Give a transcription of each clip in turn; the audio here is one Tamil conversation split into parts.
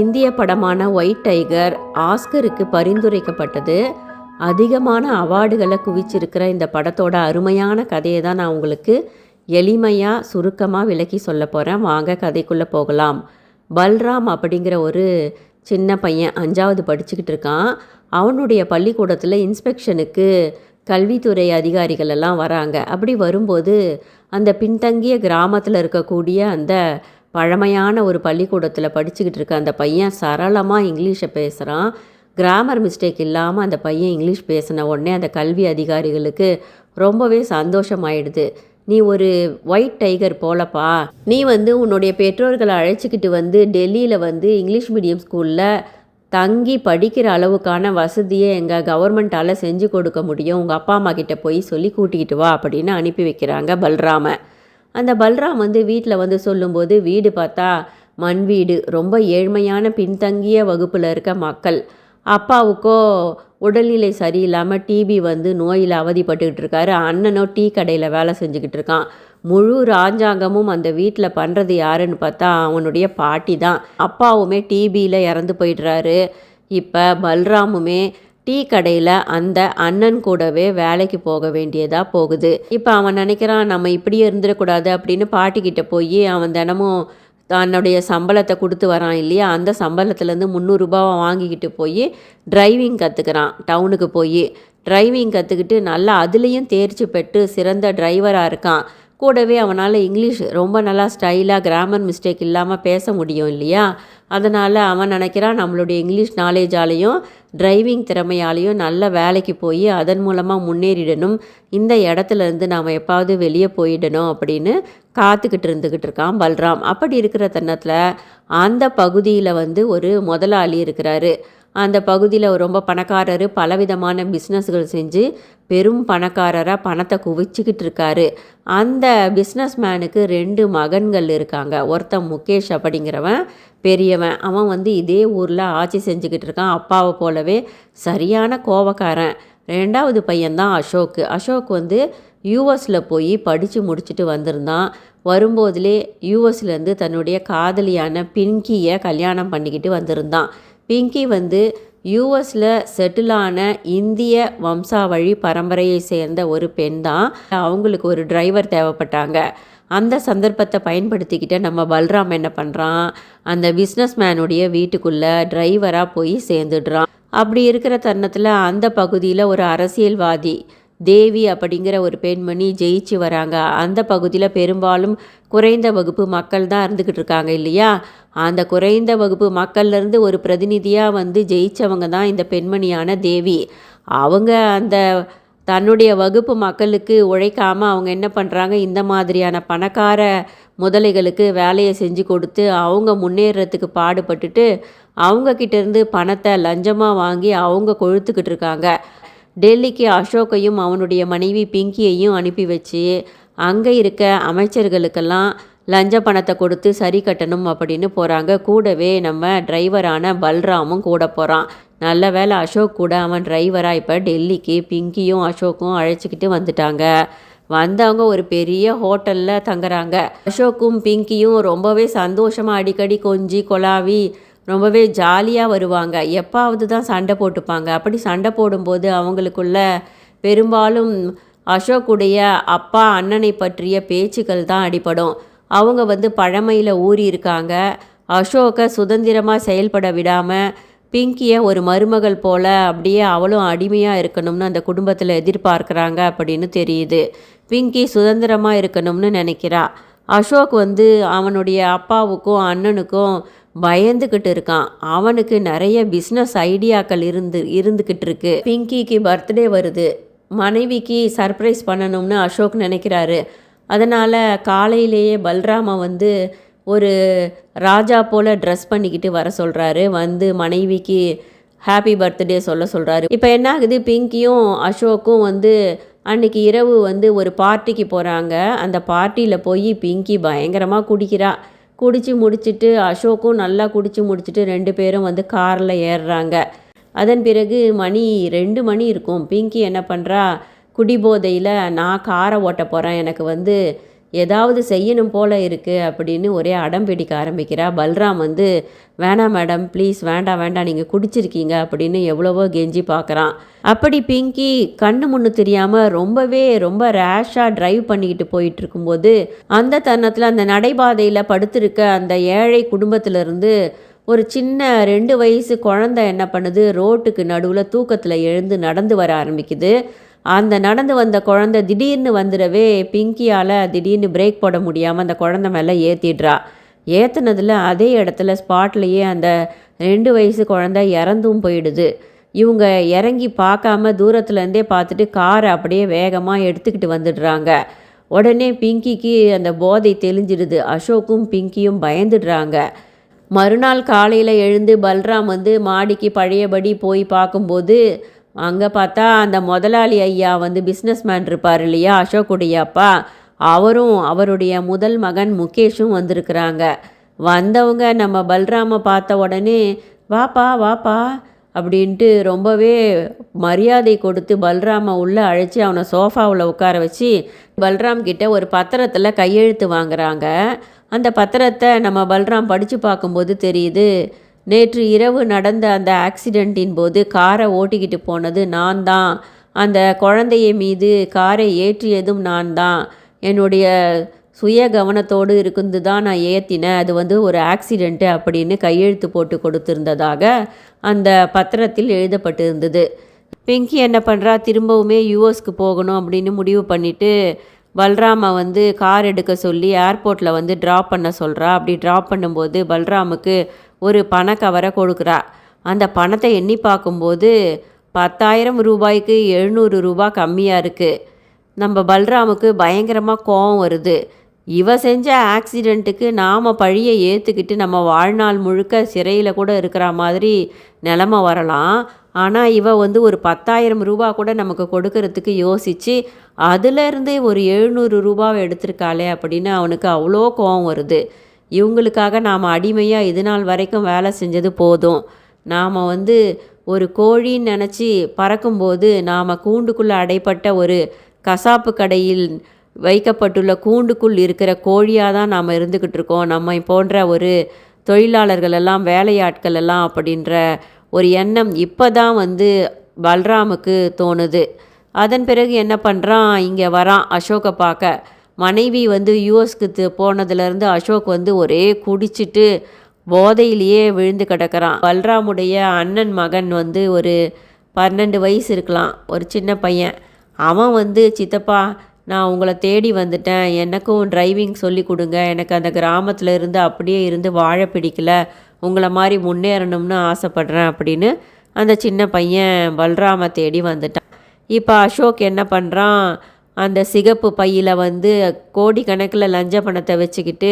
இந்திய படமான ஒயிட் டைகர் ஆஸ்கருக்கு பரிந்துரைக்கப்பட்டது. அதிகமான அவார்டுகளை குவிச்சிருக்கிற இந்த படத்தோட அருமையான கதையை தான் நான் உங்களுக்கு எளிமையாக சுருக்கமாக விளக்கி சொல்ல போகிறேன் வாங்க கதைக்குள்ளே போகலாம். பல்ராம் அப்படிங்கிற ஒரு சின்ன பையன் அஞ்சாவது படிச்சுக்கிட்டு இருக்கான். அவனுடைய பள்ளிக்கூடத்தில் இன்ஸ்பெக்ஷனுக்கு கல்வித்துறை அதிகாரிகள் எல்லாம் வராங்க. அப்படி வரும்போது அந்த பின்தங்கிய கிராமத்தில் இருக்கக்கூடிய அந்த பழமையான ஒரு பள்ளிக்கூடத்தில் படிச்சுக்கிட்டு இருக்க அந்த பையன் சரளமாக இங்கிலீஷை பேசுகிறான் கிராமர் மிஸ்டேக் இல்லாமல் அந்த பையன் இங்கிலீஷ் பேசின உடனே அந்த கல்வி அதிகாரிகளுக்கு ரொம்பவே சந்தோஷமாயிடுது. நீ ஒரு ஒயிட் டைகர் போலப்பா. நீ வந்து உன்னுடைய பெற்றோர்களை அழைச்சிக்கிட்டு வந்து டெல்லியில் வந்து இங்கிலீஷ் மீடியம் ஸ்கூலில் தங்கி படிக்கிற அளவுக்கான வசதியை எங்கள் கவர்மெண்ட்டால் செஞ்சு கொடுக்க முடியும். உங்கள் அப்பா அம்மா கிட்ட போய் சொல்லி கூட்டிக்கிட்டு வா அப்படின்னு அனுப்பி வைக்கிறாங்க பல்ராமை. அந்த பல்ராம் வந்து வீட்டில் வந்து சொல்லும்போது வீடு பார்த்தா மண் வீடு ரொம்ப ஏழ்மையான பின்தங்கிய வகுப்பில் இருக்க மக்கள். அப்பாவுக்கோ உடல்நிலை சரியில்லாமல் டிபி வந்து நோயில் அவதிப்பட்டுக்கிட்டு இருக்காரு. அண்ணனோ டீ கடையில் வேலை செஞ்சுக்கிட்டு இருக்கான். முழு ராஜாங்கமும் அந்த வீட்டில் பண்ணுறது யாருன்னு பார்த்தா அவனுடைய பாட்டி தான். அப்பாவுமே டிபியில் இறந்து போயிடுறாரு. இப்போ பல்ராமுமே டீ கடையில் அந்த அண்ணன் கூடவே வேலைக்கு போக வேண்டியதாக போகுது. இப்போ அவன் நினைக்கிறான் நம்ம இப்படியே இருந்துடக்கூடாது அப்படின்னு பாட்டிக்கிட்ட போய் அவன் தினமும் தன்னுடைய சம்பளத்தை கொடுத்து வரான் இல்லையா? அந்த சம்பளத்துலேருந்து முந்நூறுரூபாவை வாங்கிக்கிட்டு போய் டிரைவிங் கற்றுக்கிறான் டவுனுக்கு போய். டிரைவிங் கற்றுக்கிட்டு நல்லா அதுலேயும் தேர்ச்சி பெற்று சிறந்த டிரைவராக இருக்கான். கூடவே அவனால் இங்கிலீஷ் ரொம்ப நல்லா ஸ்டைலாக கிராமர் மிஸ்டேக் இல்லாமல் பேச முடியும் இல்லையா? அதனால் அவன் நினைக்கிறான் நம்மளுடைய இங்கிலீஷ் நாலேஜாலேயும் டிரைவிங் திறமையாலையும் நல்ல வேலைக்கு போய் அதன் மூலமாக முன்னேறிடணும். இந்த இடத்துல இருந்து நாம் எப்பாவது வெளியே போயிடணும் அப்படின்னு காத்துக்கிட்டு இருந்துக்கிட்டு இருக்கான் பல்ராம். அப்படி இருக்கிற தன்னத்தில் அந்த பகுதியில் வந்து ஒரு முதலாளி இருக்கிறாரு. அந்த பகுதியில் ரொம்ப பணக்காரர் பலவிதமான பிஸ்னஸ்கள் செஞ்சு பெரும் பணக்காரராக பணத்தை குவிச்சிக்கிட்டு இருக்காரு. அந்த பிஸ்னஸ் மேனுக்கு ரெண்டு மகன்கள் இருக்காங்க. ஒருத்தன் முகேஷ் அப்படிங்கிறவன் பெரியவன். அவன் வந்து இதே ஊரில் ஆட்சி செஞ்சுக்கிட்டு இருக்கான். அப்பாவை போலவே சரியான கோவக்காரன். ரெண்டாவது பையன்தான் அசோக். அசோக் வந்து யூஎஸில் போய் படித்து முடிச்சுட்டு வந்திருந்தான். வரும்போதிலே யூஎஸ்லேருந்து தன்னுடைய காதலியான பின்கியை கல்யாணம் பண்ணிக்கிட்டு வந்திருந்தான். பிங்கி வந்து யூஎஸில் செட்டிலான இந்திய வம்சாவழி பரம்பரையை சேர்ந்த ஒரு பெண் தான். அவங்களுக்கு ஒரு டிரைவர் தேவைப்பட்டாங்க. அந்த சந்தர்ப்பத்தை பயன்படுத்திக்கிட்ட நம்ம பல்ராம் என்ன பண்ணுறான் அந்த பிஸ்னஸ் மேனுடைய வீட்டுக்குள்ளே டிரைவராக போய் சேர்ந்துடுறான். அப்படி இருக்கிற தருணத்தில் அந்த பகுதியில் ஒரு அரசியல்வாதி தேவி அப்படிங்கிற ஒரு பெண்மணி ஜெயிச்சு வராங்க. அந்த பகுதியில் பெரும்பாலும் குறைந்த வகுப்பு மக்கள் தான் இருந்துக்கிட்டு இருக்காங்க இல்லையா? அந்த குறைந்த வகுப்பு மக்கள்லேருந்து ஒரு பிரதிநிதியாக வந்து ஜெயித்தவங்க தான் இந்த பெண்மணியான தேவி. அவங்க அந்த தன்னுடைய வகுப்பு மக்களுக்கு உழைக்காமல் அவங்க என்ன பண்ணுறாங்க இந்த மாதிரியான பணக்கார முதலைகளுக்கு வேலையை செஞ்சு கொடுத்து அவங்க முன்னேறத்துக்கு பாடுபட்டுட்டு அவங்கக்கிட்டேருந்து பணத்தை லஞ்சமாக வாங்கி அவங்க கொழுத்துக்கிட்டு இருக்காங்க. டெல்லிக்கு அசோக்கையும் அவனுடைய மனைவி பிங்கியையும் அனுப்பி வச்சு அங்கே இருக்க அமைச்சர்களுக்கெல்லாம் லஞ்ச பணத்தை கொடுத்து சரி கட்டணும் அப்படின்னு போகிறாங்க கூடவே நம்ம டிரைவரான பல்ராமும் கூட போகிறான் நல்ல வேலை அசோக் கூட அவன் டிரைவராக இப்போ டெல்லிக்கு பிங்கியும் அசோக்கும் அழைச்சிக்கிட்டு வந்துட்டாங்க. வந்தவங்க ஒரு பெரிய ஹோட்டலில் தங்குறாங்க. அசோக்கும் பிங்கியும் ரொம்பவே சந்தோஷமாக அடிக்கடி கொஞ்சி கொலாவி ரொம்பவே ஜாலியாக வருவாங்க. எப்பாவது தான் சண்டை போட்டுப்பாங்க. அப்படி சண்டை போடும்போது அவங்களுக்குள்ள பெரும்பாலும் அசோக்குடைய அப்பா அண்ணனை பற்றிய பேச்சுக்கள் தான் அடிபடும். அவங்க வந்து பழமையில் ஊறி இருக்காங்க. அசோக்கை சுதந்திரமாக செயல்பட விடாமல் பிங்கியை ஒரு மருமகள் போல் அப்படியே அவளும் அடிமையாக இருக்கணும்னு அந்த குடும்பத்தில் எதிர்பார்க்குறாங்க அப்படின்னு தெரியுது. பிங்கி சுதந்திரமாக இருக்கணும்னு நினைக்கிறா. அசோக் வந்து அவனுடைய அப்பாவுக்கும் அண்ணனுக்கும் பயந்துக்கிட்டு இருக்கான். அவனுக்கு நிறைய பிஸ்னஸ் ஐடியாக்கள் இருந்து இருந்துக்கிட்டு இருக்கு. பிங்கிக்கு பர்த்டே வருது. மனைவிக்கு சர்ப்ரைஸ் பண்ணணும்னு அசோக் நினைக்கிறாரு. அதனால் காலையிலேயே பல்ராமை வந்து ஒரு ராஜா போல் ட்ரெஸ் பண்ணிக்கிட்டு வர சொல்கிறாரு வந்து மனைவிக்கு ஹாப்பி பர்த்டே சொல்ல சொல்கிறாரு இப்போ என்ன ஆகுது பிங்கியும் அசோக்கும் வந்து அன்னைக்கு இரவு வந்து ஒரு பார்ட்டிக்கு போகிறாங்க அந்த பார்ட்டியில் போய் பிங்கி பயங்கரமாக குடிக்கிறா. குடித்து முடிச்சுட்டு அசோக்கும் நல்லா குடித்து முடிச்சிட்டு ரெண்டு பேரும் வந்து காரில் ஏறுறாங்க. அதன் பிறகு மணி ரெண்டு மணி இருக்கும். பிங்கி என்ன பண்ணுறா குடிபோதையில் நான் காரை ஓட்ட போகிறேன் எனக்கு வந்து ஏதாவது செய்யணும் போல இருக்குது அப்படின்னு ஒரே அடம் பிடிக்க ஆரம்பிக்கிறா. பல்ராம் வந்து வேணாம் மேடம் ப்ளீஸ் வேண்டாம் வேண்டாம் நீங்கள் குடிச்சிருக்கீங்க அப்படின்னு எவ்வளவோ கெஞ்சி பார்க்குறான் அப்படி பிங்கி கண்ணு முன்னு தெரியாமல் ரொம்பவே ரொம்ப ரேஷாக டிரைவ் பண்ணிக்கிட்டு போயிட்டு இருக்கும்போது அந்த தருணத்தில் அந்த நடைபாதையில் படுத்திருக்க அந்த ஏழை குடும்பத்திலிருந்து ஒரு சின்ன ரெண்டு வயசு குழந்தை என்ன பண்ணுது ரோட்டுக்கு நடுவில் தூக்கத்தில் எழுந்து நடந்து வர ஆரம்பிக்குது. அந்த நடந்து வந்த குழந்தை திடீர்னு வந்துடவே பிங்கியால் திடீர்னு பிரேக் போட முடியாமல் அந்த குழந்தை மேலே ஏற்றிடுறா ஏற்றுனதில் அதே இடத்துல ஸ்பாட்லேயே அந்த ரெண்டு வயசு குழந்தை இறந்தும் போயிடுது. இவங்க இறங்கி பார்க்காம தூரத்துலேருந்தே பார்த்துட்டு காரை அப்படியே வேகமாக எடுத்துக்கிட்டு வந்துடுறாங்க. உடனே பிங்கிக்கு அந்த போதை தெளிஞ்சிடுது. அசோக்கும் பிங்கியும் பயந்துடுறாங்க. மறுநாள் காலையில் எழுந்து பல்ராம் வந்து மாடிக்கு பழையபடி போய் பார்க்கும்போது அங்கே பார்த்தா அந்த முதலாளி ஐயா வந்து பிஸ்னஸ் மேன் இருப்பார் இல்லையா அசோக்குடைய அப்பா அவரும் அவருடைய முதல் மகன் முகேஷும் வந்திருக்கிறாங்க. வந்தவங்க நம்ம பல்ராமை பார்த்த உடனே வாப்பா வாப்பா அப்படின்ட்டு ரொம்பவே மரியாதை கொடுத்து பல்ராமை உள்ளே அழைச்சி அவனை சோஃபாவில் உட்கார வச்சு பல்ராம் கிட்ட ஒரு பத்திரத்தில் கையெழுத்து வாங்குறாங்க. அந்த பத்திரத்தை நம்ம பல்ராம் படித்து பார்க்கும்போது தெரியுது நேற்று இரவு நடந்த அந்த ஆக்சிடெண்ட்டின் போது காரை ஓட்டிக்கிட்டு போனது நான் தான். அந்த குழந்தைய மீது காரை ஏற்றியதும் நான் தான். என்னுடைய சுய கவனத்தோடு இருந்து தான் நான் ஏற்றினேன் அது வந்து ஒரு ஆக்சிடெண்ட்டு அப்படின்னு கையெழுத்து போட்டு கொடுத்துருந்ததாக அந்த பத்திரத்தில் எழுதப்பட்டிருந்தது. பிங்கி என்ன பண்ணுறா திரும்பவுமே யூஎஸ்க்கு போகணும் அப்படின்னு முடிவு பண்ணிவிட்டு பல்ராமை வந்து கார் எடுக்க சொல்லி ஏர்போர்ட்டில் வந்து ட்ராப் பண்ண சொல்கிறா அப்படி ட்ராப் பண்ணும்போது பல்ராமுக்கு ஒரு பண கவரை கொடுக்குறா. அந்த பணத்தை எண்ணி பார்க்கும்போது பத்தாயிரம் ரூபாய்க்கு எழுநூறு ரூபா கம்மியாக இருக்குது நம்ம பல்ராமுக்கு பயங்கரமாக கோவம் வருது. இவ செஞ்ச ஆக்சிடெண்ட்டுக்கு நாம் பழியை ஏற்றுக்கிட்டு நம்ம வாழ்நாள் முழுக்க சிறையில் கூட இருக்கிற மாதிரி நிலமை வரலாம். ஆனால் இவ வந்து ஒரு பத்தாயிரம் ரூபா கூட நமக்கு கொடுக்கறதுக்கு யோசித்து அதுலேருந்தே ஒரு எழுநூறு ரூபாவை எடுத்திருக்காளே அப்படின்னு அவனுக்கு அவ்வளோ கோவம் வருது. இவங்களுக்காக நாம் அடிமையாக இது நாள் வரைக்கும் வேலை செஞ்சது போதும். நாம் வந்து ஒரு கோழின்னு நினச்சி பறக்கும்போது நாம் கூண்டுக்குள்ளே அடைப்பட்ட ஒரு கசாப்பு கடையில் வைக்கப்பட்டுள்ள கூண்டுக்குள் இருக்கிற கோழியாக தான் நாம் இருந்துக்கிட்டு இருக்கோம். நம்ம போன்ற ஒரு தொழிலாளர்கள் எல்லாம் வேலையாட்கள் எல்லாம் அப்படின்ற ஒரு எண்ணம் இப்போ தான் வந்து பல்ராமுக்கு தோணுது. அதன் பிறகு என்ன பண்ணுறான் இங்கே வரான் அசோக்கை பார்க்க. மனைவி வந்து யூஎஸ்க்கு போனதுலேருந்து அசோக் வந்து ஒரே குடிச்சிட்டு போதையிலேயே விழுந்து கிடக்கிறான். பல்ராமுடைய அண்ணன் மகன் வந்து ஒரு பன்னெண்டு வயசு இருக்கலாம் ஒரு சின்ன பையன். அவன் வந்து சித்தப்பா நான் உங்களை தேடி வந்துட்டேன். எனக்கும் டிரைவிங் சொல்லி கொடுங்க. எனக்கு அந்த கிராமத்தில் இருந்து அப்படியே இருந்து வாழ பிடிக்கல. உங்களை மாதிரி முன்னேறணும்னு ஆசைப்பட்றேன் அப்படின்னு அந்த சின்ன பையன் பல்ராமை தேடி வந்துட்டான். இப்போ அசோக் என்ன பண்ணுறான் அந்த சிகப்பு பையில் வந்து கோடிக்கணக்கில் லஞ்ச பணத்தை வச்சுக்கிட்டு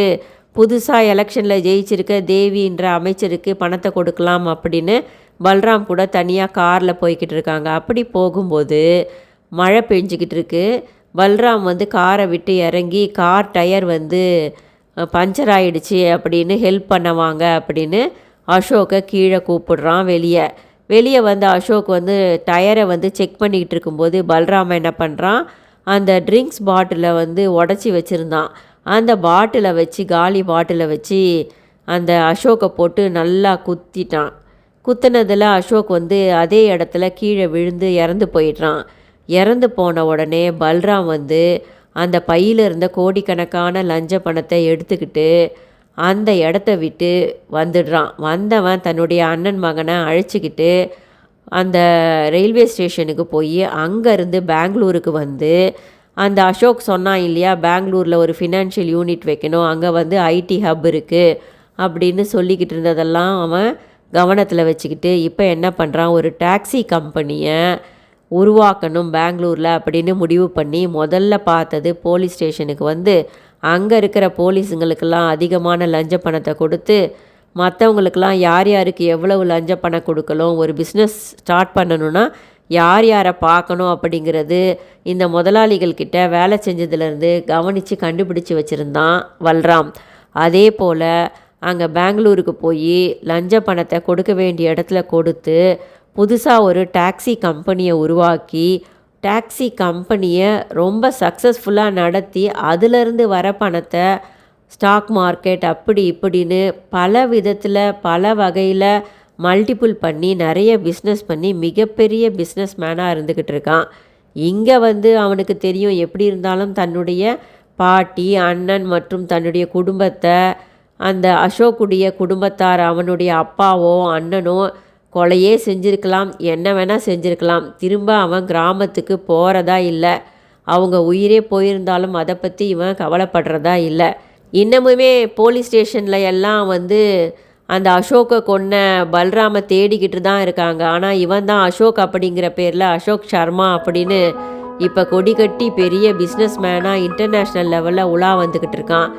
புதுசாக எலெக்ஷனில் ஜெயிச்சிருக்க தேவின்ற அமைச்சருக்கு பணத்தை கொடுக்கலாம் அப்படின்னு பல்ராம் கூட தனியாக காரில் போய்கிட்டு இருக்காங்க. அப்படி போகும்போது மழை பெஞ்சிக்கிட்டு இருக்குது பல்ராம் வந்து காரை விட்டு இறங்கி கார் டயர் வந்து பஞ்சர் ஆயிடுச்சு அப்படின்னு ஹெல்ப் பண்ணுவாங்க அப்படின்னு அசோக்கை கீழே கூப்பிடுறான் வெளியே. வெளியே வந்து அசோக் வந்து டயரை வந்து செக் பண்ணிக்கிட்டு இருக்கும்போது பல்ராம என்ன பண்ணுறான் அந்த ட்ரிங்க்ஸ் பாட்டிலை வந்து உடச்சி வச்சுருந்தான். அந்த பாட்டிலை வச்சு காலி பாட்டிலை வச்சு அந்த அசோக்கை போட்டு நல்லா குத்திட்டான். குத்துனதில் அசோக் வந்து அதே இடத்துல கீழே விழுந்து இறந்து போயிடுறான். இறந்து போன உடனே பல்ராம் வந்து அந்த பையில் இருந்த கோடிக்கணக்கான லஞ்ச பணத்தை எடுத்துக்கிட்டு அந்த இடத்த விட்டு வந்துடுறான். வந்தவன் தன்னுடைய அண்ணன் மகனை அழைச்சிக்கிட்டு அந்த ரயில்வே ஸ்டேஷனுக்கு போய் அங்கேருந்து பெங்களூருக்கு வந்து அந்த அசோக் சொன்னான் இல்லையா பெங்களூரில் ஒரு ஃபினான்ஷியல் யூனிட் வைக்கணும் அங்கே வந்து ஐடி ஹப் இருக்குது அப்படின்னு சொல்லிக்கிட்டு இருந்ததெல்லாம் அவன் கவனத்தில் வச்சுக்கிட்டு இப்போ என்ன பண்ணுறான் ஒரு டாக்ஸி கம்பெனியை உருவாக்கணும் பெங்களூரில் அப்படின்னு முடிவு பண்ணி முதல்ல பார்த்தது போலீஸ் ஸ்டேஷனுக்கு வந்து அங்கே இருக்கிற போலீஸுங்களுக்கெல்லாம் அதிகமான லஞ்ச பணத்தை கொடுத்து மற்றவங்களுக்கெல்லாம் யார் யாருக்கு எவ்வளவு லஞ்ச பணம் கொடுக்கலும் ஒரு பிஸ்னஸ் ஸ்டார்ட் பண்ணணுன்னா யார் யாரை பார்க்கணும் அப்படிங்கிறது இந்த முதலாளிகள்கிட்ட வேலை செஞ்சதுலேருந்து கவனித்து கண்டுபிடிச்சி வச்சுருந்தான் வல்ராம். அதே போல் அங்கே பெங்களூருக்கு போய் லஞ்ச பணத்தை கொடுக்க வேண்டிய இடத்துல கொடுத்து புதுசாக ஒரு டாக்ஸி கம்பெனியை உருவாக்கி டாக்ஸி கம்பெனியை ரொம்ப சக்ஸஸ்ஃபுல்லாக நடத்தி அதிலிருந்து வர பணத்தை ஸ்டாக் மார்க்கெட் அப்படி இப்படின்னு பல விதத்தில் பல வகையில் மல்டிபிள் பண்ணி நிறைய பிஸ்னஸ் பண்ணி மிகப்பெரிய பிஸ்னஸ் மேனாக இருந்துக்கிட்டு இருக்கான். இங்கே வந்து அவனுக்கு தெரியும் எப்படி இருந்தாலும் தன்னுடைய பாட்டி அண்ணன் மற்றும் தன்னுடைய குடும்பத்தை அந்த அசோக்குடைய குடும்பத்தார் அவனுடைய அப்பாவோ அண்ணனோ கொலையே செஞ்சிருக்கலாம் என்ன வேணால் செஞ்சிருக்கலாம். திரும்ப அவன் கிராமத்துக்கு போகிறதா இல்லை. அவங்க உயிரே போயிருந்தாலும் அதை பற்றி இவன் கவலைப்படுறதா இல்லை. இன்னமுமே போலீஸ் ஸ்டேஷனில் எல்லாம் வந்து அந்த அசோக்கை கொன்ன பல்ராமை தேடிக்கிட்டு தான் இருக்காங்க. ஆனால் இவன் தான் அசோக் அப்படிங்கிற பேரில் அசோக் சர்மா அப்படின்னு இப்போ கொடி கட்டி பெரிய பிஸ்னஸ் மேனாக இன்டர்நேஷ்னல் லெவலில் உலா வந்துக்கிட்டு இருக்கான்.